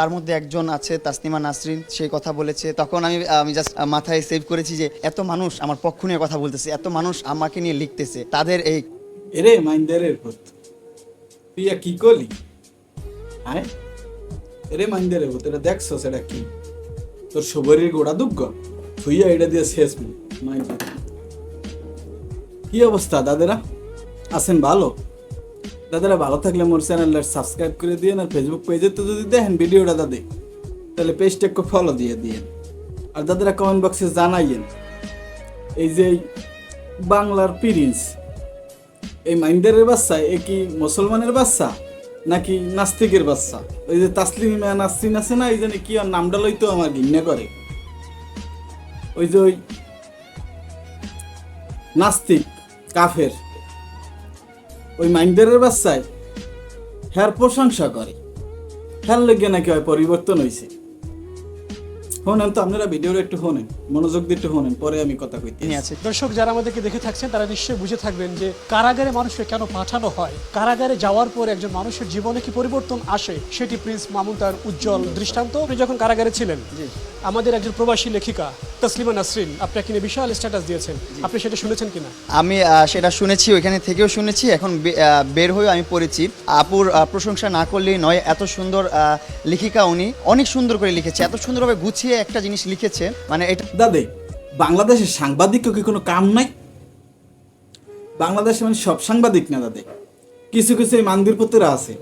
তার মধ্যে একজন আছে তাসনিমা নাসরিন, সে কথা বলেছে। তখন আমি আমি জাস্ট মাথায় সেভ করেছি যে, এত মানুষ আমার পক্ষ নিয়ে কথা বলতেছে, এত মানুষ আমাকে নিয়ে লিখতেছে। তাদের এই এরে মাইন্দারের ভূত, তুই কি করলি? হ্যাঁ? এরে মাইন্দারের ভূত, এটা দেখছ সেটা কি? তোর সবরের গোড়া দুগ্গ থুইয়া এটা দিয়ে শেষ মাইন্দার। কি অবস্থা দাদারা? আছেন ভালো? দাদারা ভালো থাকলে মোর চ্যানেলটা সাবস্ক্রাইব করে দিয়ে আর ফেসবুক পেজে তো যদি দেখেন ভিডিওটা দাদে, তাহলে পেজটা একটু ফলো দিয়ে দিয়েন। আর দাদারা কমেন্ট বক্সে জানাইয়েন, এই যে বাংলার প্রিন্স এই মাইন্দারের বাচ্চা, এ কি মুসলমানের বাচ্চা নাকি নাস্তিকের বাচ্চা? ওই যে তাসলিমা নাসরিন আছে না, এই জন্য কি আর নামটা লইতো আমার ঘৃণা করে। ওই যে ওই নাস্তিক, কাফের ওই মাইন্ডের বাচ্চায় হ্যার প্রশংসা করে। হ্যার লেগে নাকি হয় পরিবর্তন হয়েছে তো আপনারা ভিডিওটা একটু মনোযোগ দিয়ে একটু পরে আমি কথা কইতে আছে দর্শক যারা আমাদেরকে দেখে থাকছেন তারা নিশ্চয়ই বুঝে থাকবেন যে কারাগারে মানুষকে কেন পাঠানো হয়? কারাগারে যাওয়ার পর একজন মানুষের জীবনে কি পরিবর্তন আসে? সেটি প্রিন্স মামুন তার উজ্জ্বল দৃষ্টান্ত। আপনি যখন কারাগারে ছিলেন আমাদের একজন প্রবাসী লেখিকা তসলিমা নাসরিন আপনাকে নিয়ে বিশাল স্ট্যাটাস দিয়েছেন। আপনি সেটা শুনেছেন কিনা? আমি আহ, সেটা শুনেছি ওইখানে থেকেও শুনেছি এখন বের হয়েও আমি পড়েছি। আপুর প্রশংসা না করলেই নয় এত সুন্দর আহ, লেখিকা উনি অনেক সুন্দর করে লিখেছে এত সুন্দরভাবে গুছিয়ে একটা জিনিস লিখেছে মানে এটা দাদে বাংলাদেশের সাংবাদিক কি কোনো কাম নাই? বাংলাদেশে মানে সব সাংবাদিক না দাদে। কিছু কিছু এই মান্দির পুত্রেরা আছে।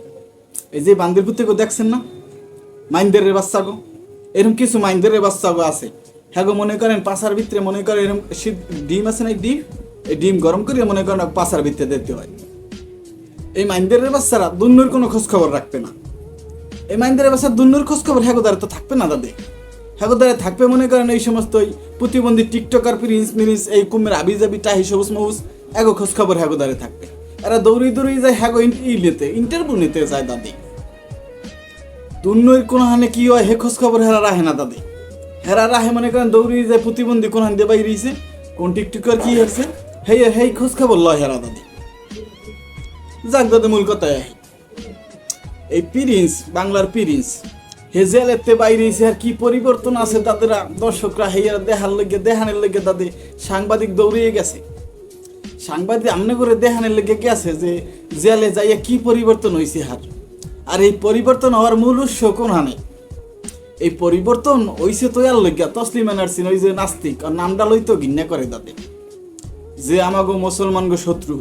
এই যে বান্দির পুত্রকে দেখছেন না? মাইন্দারের বাচ্চা গো এরকম কিছু মাইন্দারের বাচ্চা গো আছে। হ্যাঁ গো মনে করেন পাশার ভিতরে, মনে করেন এরকম শীত ডিম আছে না ডিম? এই ডিম গরম করে মনে করেন পাশার ভিতরে দিতে হয়। এই মাইন্দারের বাচ্চারা দুন্নুর কোনো খোঁজ খবর রাখবে না। এই মাইন্দারের বাচ্চা দুন্নুর খোঁজ খবর হ্যাগোদারে তো থাকবে না দাদে। হ্যাগোদারে থাকবে মনে করেন এই সমস্ত ওই প্রতিবন্ধী টিকটকার, প্রিন্স মিনিস এই কুমের আবি যাবি টাহি, সবুজ মবুজ, এগো খোঁজ খবর হ্যাগোদারে থাকবে। এরা দৌড়ি দৌড়ি যায় হ্যাগো ই নিতে ইন্টারভিউ নিতে যায় দাদি। দুন্নইর কোন হানে কি হয়, হে খোঁজ খবর হেরা রাহে না দাদি। হেরা রাহে মনে করেন দৌড়ি যায় প্রতিবন্ধী কোন হান দিয়ে বাইরে রইছে কোন টিকটকার কি হচ্ছে হে হেই খোঁজ খবর লয় হেরা দাদি। যাক দাদি, মূল কথা এই। এই প্রিন্স, বাংলার প্রিন্স হেজেলেতে বাইরে এসে আর কি পরিবর্তন আছে তাদের দর্শকরা হেয়ার দেহার লেগে দেহানের লেগে তাদের সাংবাদিক দৌড়িয়ে গেছে। সাংবাদিক আমনে করে দেহানের লেগে গেছে যে জেলে যাইয়া কি পরিবর্তন হয়েছে হার? আর এই পরিবর্তন হওয়ার মূল উৎস কোন হানে এই পরিবর্তন হইছে তো আর লইগা তসলিমা নার্সিন ওই যে নাস্তিক, আর নামটা লইতো ঘৃণা করে তাদের। যে আমাগো মুসলমান গো শত্রু,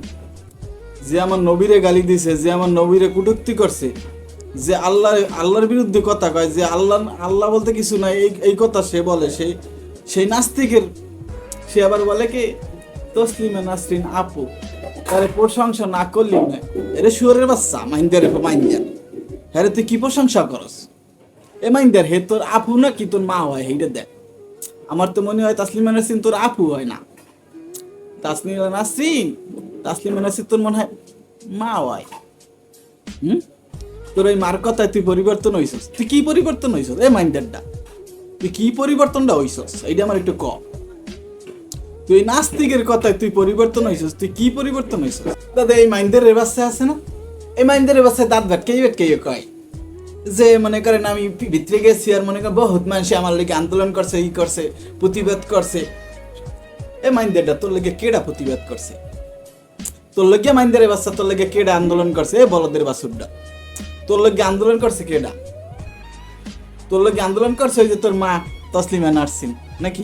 যে আমার নবীরে গালি দিছে, যে আমার নবীরে কুটুক্তি করছে যে আল্লাহ, আল্লাহর বিরুদ্ধে কথা কয়, যে আল্লাহ আল্লাহ বলতে কিছু নাই, এই এই কথা সে বলে, সে, সেই নাস্তিকের, সে আবার বলে কি, তসলিমে নাসরিন আপু, তারে প্রশংসা না করলি না এরে শুয়ারের বাচ্চা, মাইন্দার মাইন্দার। হ্যাঁ তুই কি প্রশংসা করস? এ মাইন্দার, হে তোর আপু না কি তোর মা হয় সেইটা দেখ। আমার তো মনে হয় তাসলিমা নাসরিন তোর আপু হয় না। তাসলিমা নাসরিন তাসলিমা নাসরিন তোর মনে হয় মা হয়। হুম? তোর ওই মার কথায় তুই পরিবর্তন হইছস। তুই কি পরিবর্তন হইছস? এ মাইন্ডারটা তুই কি পরিবর্তনটা হইছস? এইটা আমার একটু ক। তুই নাস্তিকের কথায় তুই পরিবর্তন হইছস, তুই কি পরিবর্তন হইছস? দাদা, এই মাইন্ডের রেবাসে আছে না? এই মাইন্ডের রেবাসে দাঁত ভেটকেই ভেটকেই কয়? যে মনে করেন আমি ভিতরে গেছি আর মনে করেন বহুত মানুষ আমার লেগে আন্দোলন করছে, ই করছে, প্রতিবাদ করছে। এ মাইন্ডেরটা তোর লেগে কেডা প্রতিবাদ করছে? তোর লগে মাইন্দের বাচ্চা তোর লগে কেডা আন্দোলন করছে? এ বলদের বাসুরটা তোর লগে আন্দোলন করছে কেডা তোর লগে আন্দোলন করছে ওই যে তোর মা তসলিমা নার্সিন নাকি?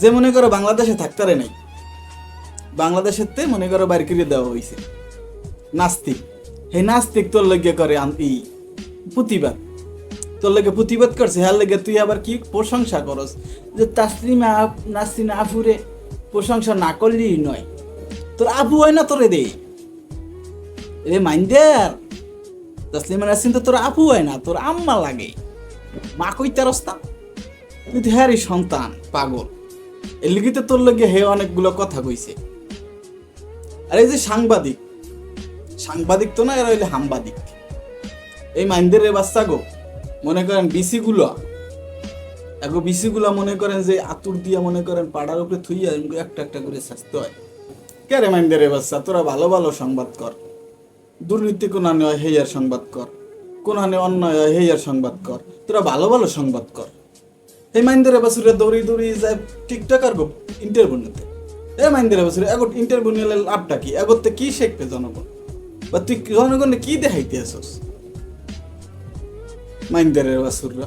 যে মনে করো বাংলাদেশে থাকতারে নাই, বাংলাদেশের তে মনে করো বাইর করে দেওয়া হয়েছে নাস্তিক হে নাস্তিক তোর লগে করে ই, প্রতিবাদ। তোর লগে প্রতিবাদ করছে হ্যাঁ লগে তুই আবার কি প্রশংসা করস? যে তাসলিমা নাসরিন আফুরে প্রশংসা না করলেই নয়। তোর আপু হয় না তোরে দে রে মাইন্ডার তাসলিমা নাসরিন তো তোর আপু হয় না, তোর আম্মা লাগে। মা কইতে রস্তা তুই তো হ্যারি সন্তান, পাগল। এর লিগিতে তোর লগে হে অনেকগুলো কথা কইছে। আর এই যে সাংবাদিক সাংবাদিক তো না, এরা হইলে হামবাদিক। এই মাইন্দের বাচ্চা গো, মনে করেন বিসি গুলো এগো বিসি গুলা মনে করেন যে আতুর দিয়া মনে করেন পাড়ার উপরে থুইয়া একটা একটা করে শাস্তি হয়। কে রে মাইন্দের বাচ্চা, তোরা ভালো ভালো সংবাদ কর। দুর্নীতি কোন নয় হেয়ার সংবাদ কর। কোন হানে অন্যায় হয়, হেই সংবাদ কর। তোরা ভালো ভালো সংবাদ কর। এই মাইন্দের বাসুরে দৌড়ি দৌড়ি যায় টিকটক আর ইন্টারভিউ নিতে এ মাইন্দের বাসুরে এগো ইন্টারভিউ নিলে লাভটা কি? এগোতে কি শিখবে জনগণ? বা তুই জনগণে কি দেখাইতে আসস? মাইন্দের বাসুররা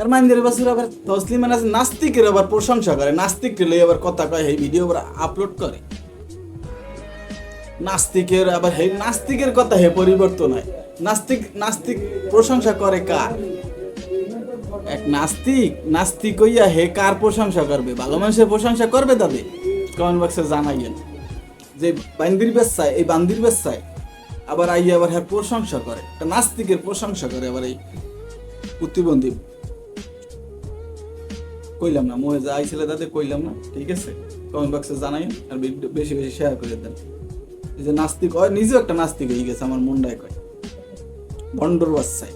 আর মাইন্দের বাসুর আবার তসলিমান আছে নাস্তিকের আবার প্রশংসা করে। নাস্তিক আবার কথা কয় এই ভিডিও আবার আপলোড করে। নাস্তিকের, আবার হে, নাস্তিকের কথা হে পরিবর্তন হয়। নাস্তিক নাস্তিক প্রশংসা করে কার? এক নাস্তিক নাস্তিক হইয়া হে কার প্রশংসা করবে? ভালো মানুষের প্রশংসা করবে দাদি কমেন্ট বক্সে জানাইয়েন। যে বান্দির বেসায় এই বান্দির বেসায় আবার আইয়া আবার হ্যাঁ প্রশংসা করে। একটা নাস্তিকের প্রশংসা করে আবার এই প্রতিবন্ধী। কইলাম না, মোহে যা আইছিলে তাদের কইলাম না, ঠিক আছে? কমেন্ট বক্সে জানাই আর বেশি বেশি শেয়ার করে দেন। যে নাস্তিক হয় নিজেও একটা নাস্তিক হয়ে গেছে আমার মুন্ডায় কয়। ভণ্ডর বাচ্চায়